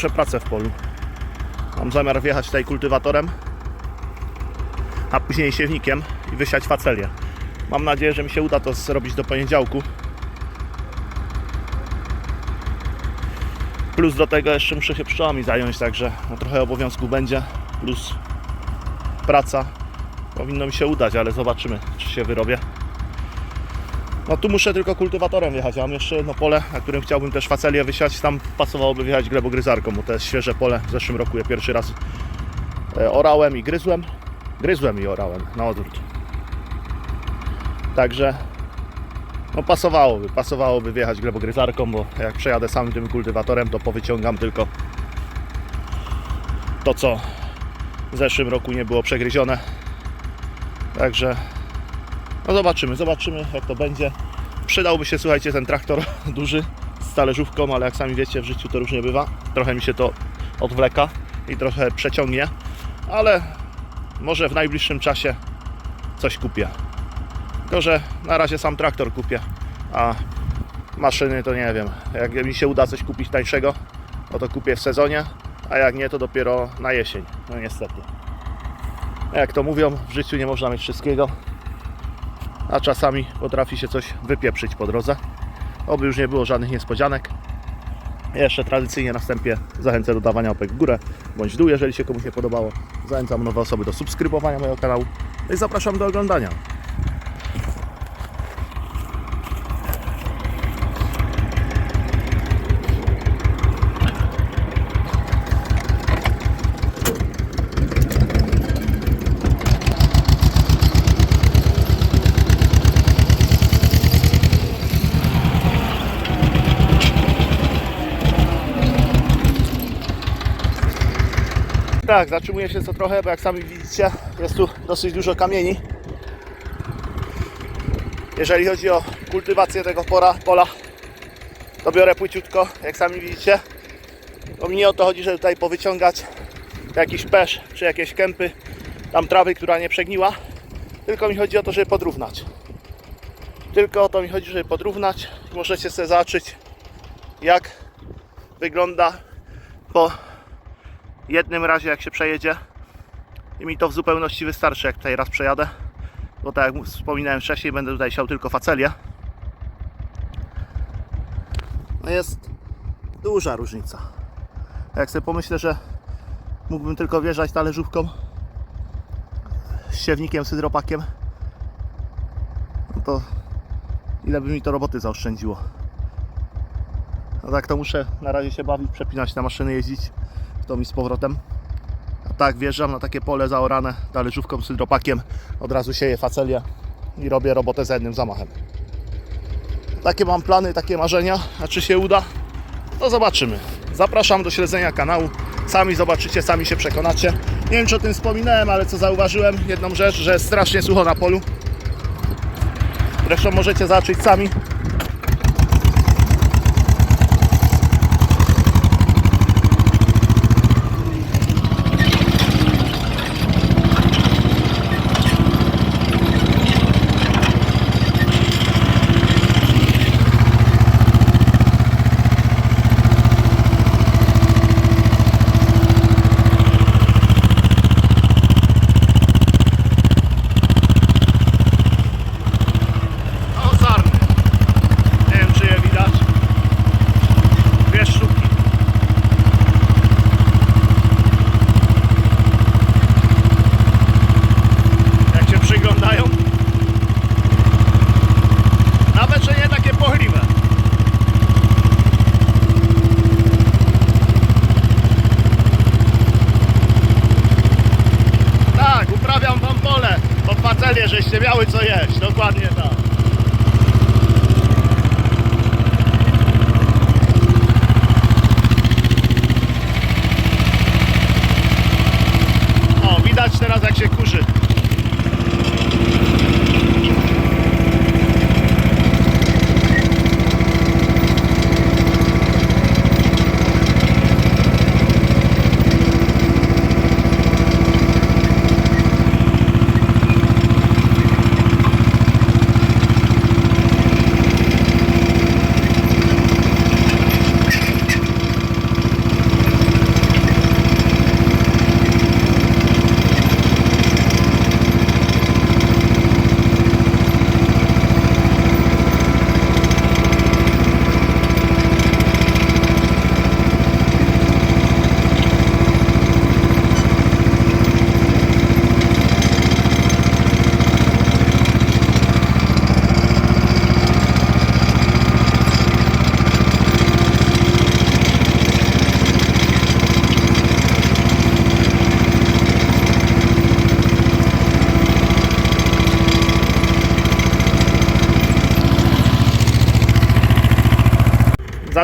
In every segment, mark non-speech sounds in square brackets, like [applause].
Pierwsze prace w polu. Mam zamiar wjechać tutaj kultywatorem, a później siewnikiem i wysiać facelię. Mam nadzieję, że mi się uda to zrobić do poniedziałku. Plus do tego jeszcze muszę się pszczołami zająć, także no, trochę obowiązku będzie. Plus praca. Powinno mi się udać, ale zobaczymy, czy się wyrobię. No tu muszę tylko kultywatorem wjechać. Ja mam jeszcze jedno pole, na którym chciałbym też facelię wysiać. Tam pasowałoby wjechać glebogryzarką, bo to jest świeże pole. W zeszłym roku je pierwszy raz e, orałem i gryzłem. Gryzłem i orałem na odwrót. Także no pasowałoby, pasowałoby wjechać glebogryzarką, bo jak przejadę samym tym kultywatorem, to powyciągam tylko to, co w zeszłym roku nie było przegryzione. Także no zobaczymy, zobaczymy jak to będzie. Przydałby się, słuchajcie, ten traktor [laughs] duży z talerzówką, ale jak sami wiecie, w życiu to różnie bywa. Trochę mi się to odwleka i trochę przeciągnie, ale może w najbliższym czasie coś kupię. Tylko, że na razie sam traktor kupię, a maszyny to nie wiem. Jak mi się uda coś kupić tańszego, no to kupię w sezonie, a jak nie, to dopiero na jesień. No niestety. Jak to mówią, w życiu nie można mieć wszystkiego, a czasami potrafi się coś wypieprzyć po drodze. Oby już nie było żadnych niespodzianek. Jeszcze tradycyjnie na wstępie zachęcę do dawania łapek w górę bądź w dół, jeżeli się komuś nie podobało. Zachęcam nowe osoby do subskrybowania mojego kanału No i zapraszam do oglądania. Tak, zatrzymuję się co trochę, bo jak sami widzicie, jest tu dosyć dużo kamieni. Jeżeli chodzi o kultywację tego pora, pola, to biorę płyciutko, jak sami widzicie. Bo mi nie o to chodzi, żeby tutaj powyciągać jakiś pesz czy jakieś kępy, tam trawy, która nie przegniła. Tylko mi chodzi o to, żeby podrównać. Tylko o to mi chodzi, żeby podrównać. Możecie sobie zobaczyć, jak wygląda po jednym razie jak się przejedzie. I mi to w zupełności wystarczy jak tutaj raz przejadę. Bo tak jak wspominałem wcześniej będę tutaj siał tylko facelię. No jest duża różnica. Jak sobie pomyślę, że mógłbym tylko wjeżdżać talerzówką z siewnikiem, z hydropakiem no to ile by mi to roboty zaoszczędziło. No tak to muszę na razie się bawić, przepinać na maszyny, jeździć to mi z powrotem. A tak wjeżdżam na takie pole zaorane talerzówką z hydropakiem, od razu sieję facelię i robię robotę za jednym zamachem. Takie mam plany, takie marzenia, a czy się uda? To zobaczymy. Zapraszam do śledzenia kanału. Sami zobaczycie, sami się przekonacie. Nie wiem, czy o tym wspominałem, ale co zauważyłem, jedną rzecz, że jest strasznie sucho na polu. Zresztą możecie zobaczyć sami.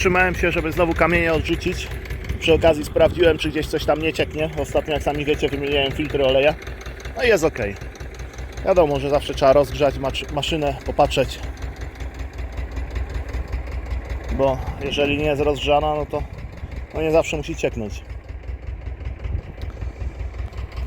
Zatrzymałem się, żeby znowu kamienie odrzucić. Przy okazji sprawdziłem, czy gdzieś coś tam nie cieknie. Ostatnio, jak sami wiecie, wymieniałem filtry oleja. No i jest ok. Wiadomo, że zawsze trzeba rozgrzać maszynę, popatrzeć. Bo jeżeli nie jest rozgrzana, no to no nie zawsze musi cieknąć.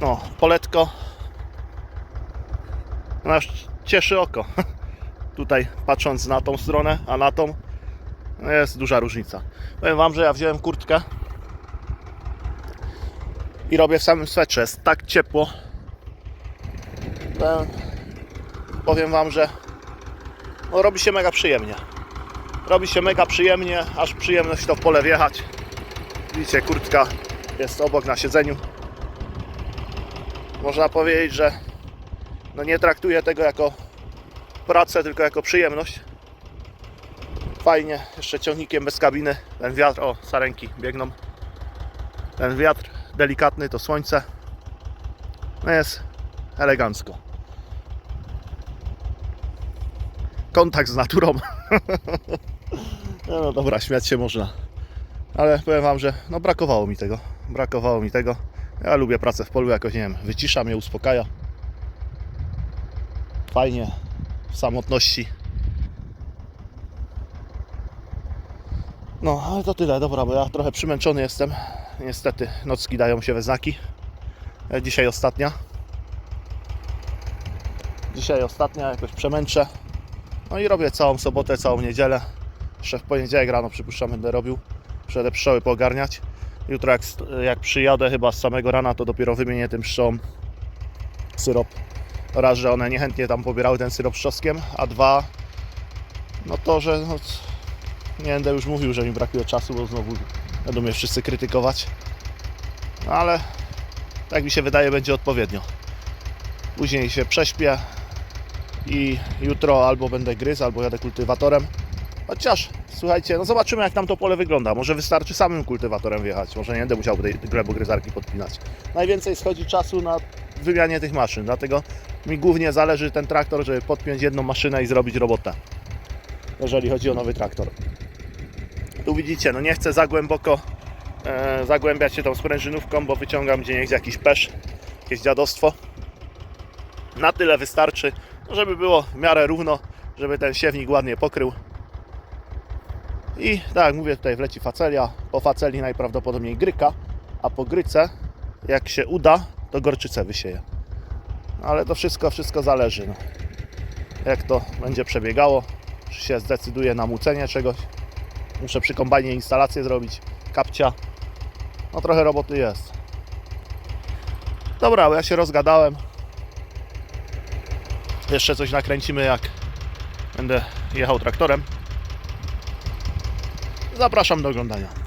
No, poletko. No aż cieszy oko. [laughs] Tutaj patrząc na tą stronę, a na tą jest duża różnica. Powiem Wam, że ja wziąłem kurtkę i robię w samym swetrze. Jest tak ciepło. Powiem Wam, że no, robi się mega przyjemnie. Robi się mega przyjemnie, aż przyjemność to w pole wjechać. Widzicie, kurtka jest obok na siedzeniu. Można powiedzieć, że no nie traktuję tego jako pracę, tylko jako przyjemność. Fajnie, jeszcze ciągnikiem bez kabiny. Ten wiatr, o, sarenki biegną. Ten wiatr delikatny, to słońce. No jest elegancko. Kontakt z naturą. [laughs] No, dobra, śmiać się można. Ale powiem Wam, że no brakowało mi tego. Brakowało mi tego. Ja lubię pracę w polu, jakoś nie wiem, wycisza mnie, uspokaja. Fajnie, w samotności. No, ale to tyle, dobra, bo ja trochę przymęczony jestem. Niestety, nocki dają się we znaki. E, Dzisiaj ostatnia. Dzisiaj ostatnia, jakoś przemęczę. No i robię całą sobotę, całą niedzielę. Jeszcze w poniedziałek rano przypuszczam będę robił. Przede pszczoły poogarniać. Jutro jak, jak przyjadę chyba z samego rana, to dopiero wymienię tym pszczołom syrop. Raz, że one niechętnie tam pobierały ten syrop pszczoskiem, a dwa, no to, że no, nie będę już mówił, że mi brakuje czasu, bo znowu będą mnie wszyscy krytykować. No ale tak mi się wydaje, będzie odpowiednio. Później się prześpię i jutro albo będę gryzł, albo jadę kultywatorem. Chociaż, słuchajcie, no zobaczymy jak tam to pole wygląda. Może wystarczy samym kultywatorem wjechać. Może nie będę musiał tej glebogryzarki podpinać. Najwięcej schodzi czasu na wymianie tych maszyn. Dlatego mi głównie zależy ten traktor, żeby podpiąć jedną maszynę i zrobić robotę. Jeżeli chodzi o nowy traktor. Tu widzicie, no nie chcę za głęboko e, zagłębiać się tą sprężynówką, bo wyciągam gdzie niegdzie jakiś pesz, jakieś dziadostwo. Na tyle wystarczy, no żeby było w miarę równo, żeby ten siewnik ładnie pokrył. I tak jak mówię, tutaj wleci facelia, po faceli najprawdopodobniej gryka, a po gryce, jak się uda, to gorczycę wysieje. Ale to wszystko, wszystko zależy. No. Jak to będzie przebiegało, czy się zdecyduje na mucenie czegoś. Muszę przy kombajnie instalację zrobić, kapcia. No trochę roboty jest. Dobra, ja się rozgadałem. Jeszcze coś nakręcimy, jak będę jechał traktorem. Zapraszam do oglądania.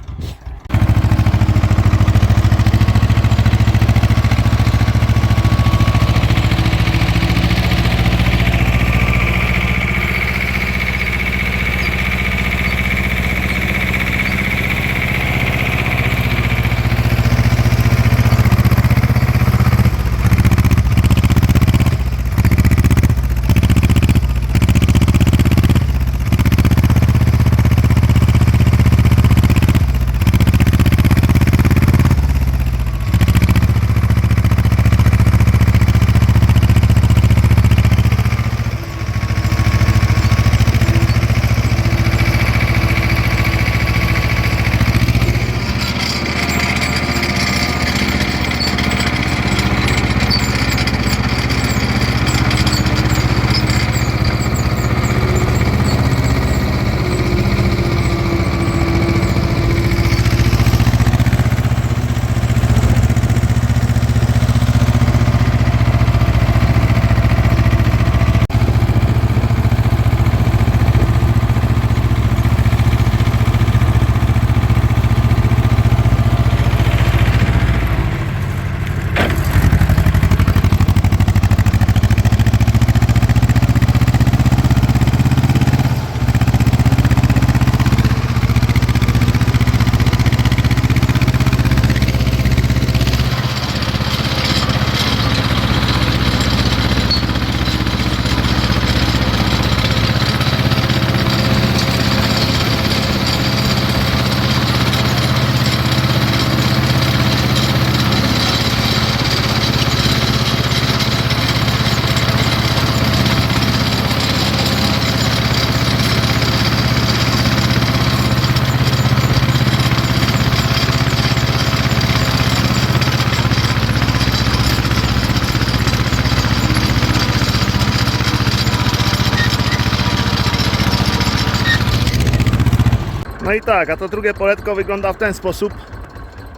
No i tak, a to drugie poletko wygląda w ten sposób.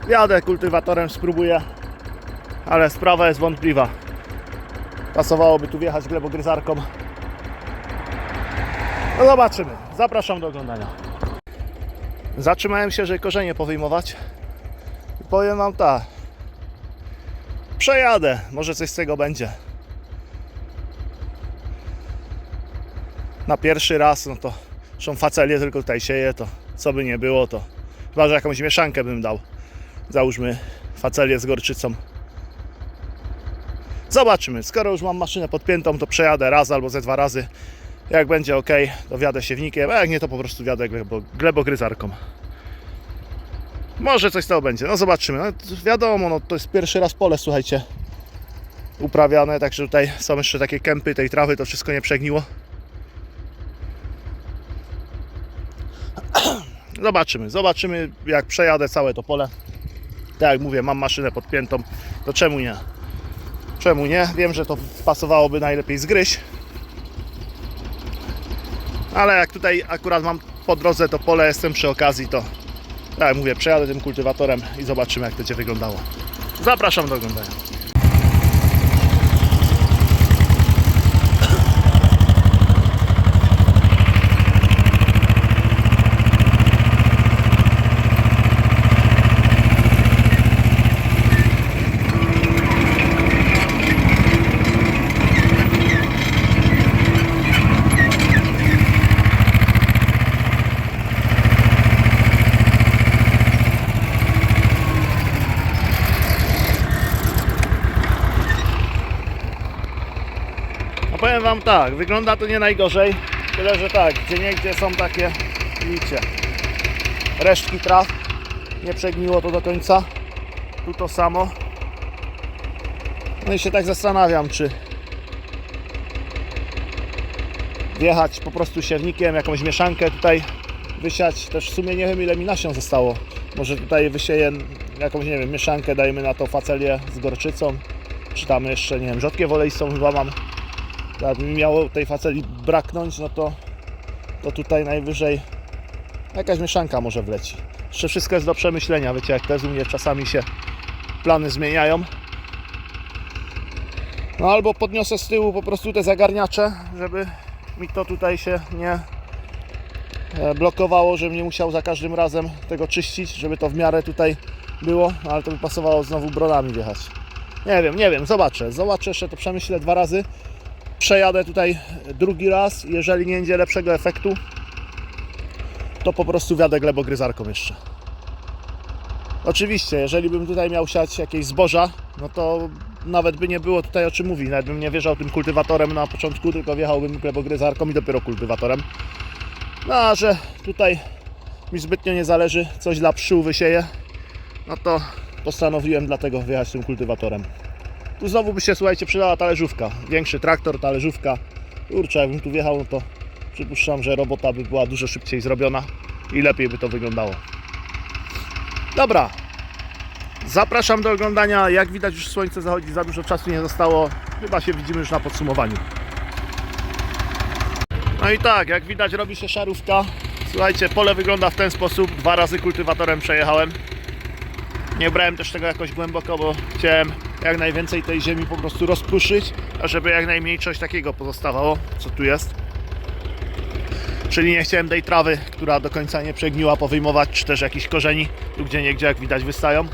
Jadę kultywatorem, spróbuję, ale sprawa jest wątpliwa. Pasowałoby tu wjechać glebogryzarką. No zobaczymy. Zapraszam do oglądania. Zatrzymałem się, żeby korzenie powyjmować. I powiem Wam tak. Przejadę. Może coś z tego będzie. Na pierwszy raz, no to są facelię tylko tutaj sieję, to co by nie było, to chyba, że jakąś mieszankę bym dał. Załóżmy facelię z gorczycą. Zobaczymy. Skoro już mam maszynę podpiętą, to przejadę raz albo ze dwa razy. Jak będzie ok, to wjadę siewnikiem, a jak nie, to po prostu glebo, glebogryzarką. Może coś z tego będzie. No zobaczymy. No, wiadomo, no, to jest pierwszy raz pole, słuchajcie, uprawiane, także tutaj są jeszcze takie kępy tej trawy, to wszystko nie przegniło. [clears throat] Zobaczymy, zobaczymy jak przejadę całe to pole. Tak jak mówię, mam maszynę podpiętą, to czemu nie? Czemu nie? Wiem, że to pasowałoby najlepiej zgryźć. Ale jak tutaj akurat mam po drodze to pole, jestem przy okazji, to tak jak mówię, przejadę tym kultywatorem i zobaczymy jak to będzie wyglądało. Zapraszam do oglądania. No powiem Tak, wygląda to nie najgorzej, tyle że tak, gdzie niegdzie są takie, widzicie, resztki traw, nie przegniło to do końca, tu to samo. No i się tak zastanawiam, czy wjechać po prostu siewnikiem, jakąś mieszankę tutaj wysiać, też w sumie nie wiem ile mi nasion zostało, może tutaj wysieję jakąś, nie wiem, mieszankę, dajmy na to facelię z gorczycą, czy tam jeszcze, nie wiem, rzodkiew oleistą chyba mam, jakby mi miało tej faceli braknąć, no to, to tutaj najwyżej jakaś mieszanka może wleci. Jeszcze wszystko jest do przemyślenia, wiecie jak to jest u mnie czasami się plany zmieniają. No albo podniosę z tyłu po prostu te zagarniacze, żeby mi to tutaj się nie e, blokowało, żebym nie musiał za każdym razem tego czyścić, żeby to w miarę tutaj było, no ale to by pasowało znowu brodami wjechać. Nie wiem, nie wiem, zobaczę, zobaczę jeszcze to przemyślę dwa razy przejadę tutaj drugi raz. Jeżeli nie będzie lepszego efektu, to po prostu wiadę glebogryzarką jeszcze. Oczywiście, jeżeli bym tutaj miał siać jakieś zboża, no to nawet by nie było tutaj o czym mówić. Nawet bym nie wjeżdżał tym kultywatorem na początku, tylko wjechałbym glebogryzarką i dopiero kultywatorem. No a że tutaj mi zbytnio nie zależy, coś dla pszczół wysieję, no to postanowiłem dlatego wjechać tym kultywatorem. Tu znowu by się, słuchajcie, przydała talerzówka. Większy traktor, talerzówka. Kurczę, jakbym tu wjechał, no to przypuszczam, że robota by była dużo szybciej zrobiona i lepiej by to wyglądało. Dobra. Zapraszam do oglądania. Jak widać już słońce zachodzi, za dużo czasu nie zostało. Chyba się widzimy już na podsumowaniu. No i tak, jak widać robi się szarówka. Słuchajcie, pole wygląda w ten sposób. Dwa razy kultywatorem przejechałem. Nie brałem też tego jakoś głęboko, bo chciałem jak najwięcej tej ziemi po prostu rozpruszyć, a żeby jak najmniej coś takiego pozostawało, co tu jest. Czyli nie chciałem tej trawy, która do końca nie przegniła, powyjmować, czy też jakichś korzeni, tu gdzie niegdzie jak widać wystają.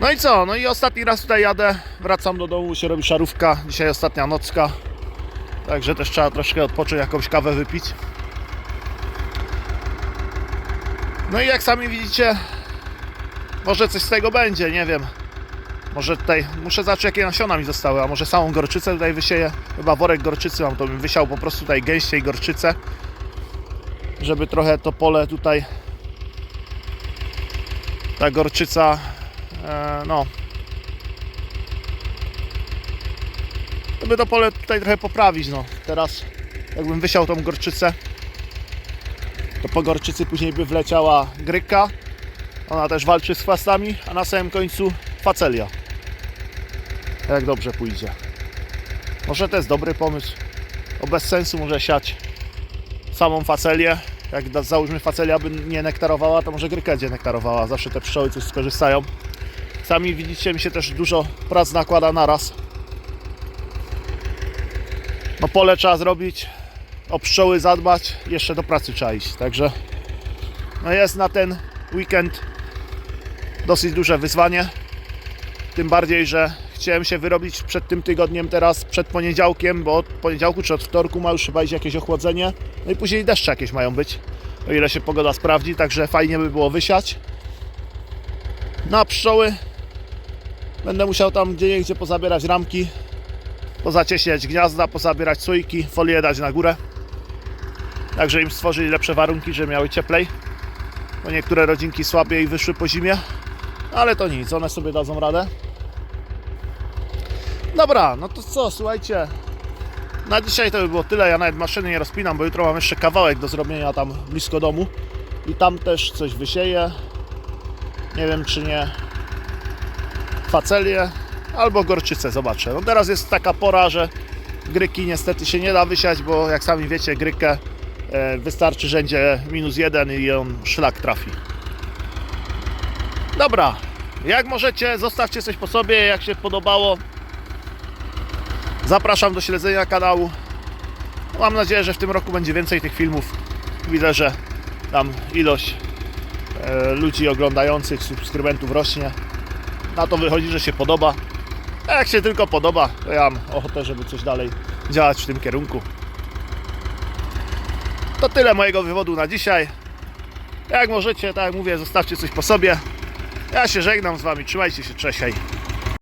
No i co? No i ostatni raz tutaj jadę, wracam do domu, się robi szarówka, dzisiaj ostatnia nocka, także też trzeba troszkę odpocząć, jakąś kawę wypić. No i jak sami widzicie, może coś z tego będzie, nie wiem. Może tutaj, muszę zobaczyć jakie nasiona mi zostały, a może samą gorczycę tutaj wysieję. Chyba worek gorczycy mam, to bym wysiał po prostu tutaj gęściej gorczycę. Żeby trochę to pole tutaj, ta gorczyca, e, no. Żeby to pole tutaj trochę poprawić, no. Teraz jakbym wysiał tą gorczycę, to po gorczycy później by wleciała gryka. Ona też walczy z chwastami, a na samym końcu facelia. Jak dobrze pójdzie. Może to jest dobry pomysł. O bez sensu może siać samą facelię, jak załóżmy facelia by nie nektarowała, to może gryka będzie nektarowała. Zawsze te pszczoły coś skorzystają. Sami widzicie, mi się też dużo prac nakłada naraz. No pole trzeba zrobić, o pszczoły zadbać, jeszcze do pracy trzeba iść. Także no jest na ten weekend dosyć duże wyzwanie. Tym bardziej, że chciałem się wyrobić przed tym tygodniem teraz, przed poniedziałkiem, bo od poniedziałku czy od wtorku ma już chyba iść jakieś ochłodzenie. No i później deszcze jakieś mają być, o ile się pogoda sprawdzi, także fajnie by było wysiać. Na pszczoły będę musiał tam gdzie gdzie pozabierać ramki, pozacieśniać gniazda, pozabierać sójki, folię dać na górę. Także im stworzyć lepsze warunki, żeby miały cieplej. Bo niektóre rodzinki słabiej wyszły po zimie. Ale to nic, one sobie dadzą radę. Dobra, no to co, słuchajcie. Na dzisiaj to by było tyle. Ja nawet maszyny nie rozpinam, bo jutro mam jeszcze kawałek do zrobienia tam blisko domu. I tam też coś wysieję. Nie wiem czy nie facelię albo gorczycę, zobaczę. No teraz jest taka pora, że gryki niestety się nie da wysiać, bo jak sami wiecie, grykę e, wystarczy rzędzie minus jeden i on szlak trafi. Dobra, jak możecie, zostawcie coś po sobie, jak się podobało. Zapraszam do śledzenia kanału. Mam nadzieję, że w tym roku będzie więcej tych filmów. Widzę, że tam ilość e, ludzi oglądających, subskrybentów rośnie. Na to wychodzi, że się podoba. A jak się tylko podoba, to ja mam ochotę, żeby coś dalej działać w tym kierunku. To tyle mojego wywodu na dzisiaj. Jak możecie, tak jak mówię, zostawcie coś po sobie. Ja się żegnam z Wami, trzymajcie się, cześć.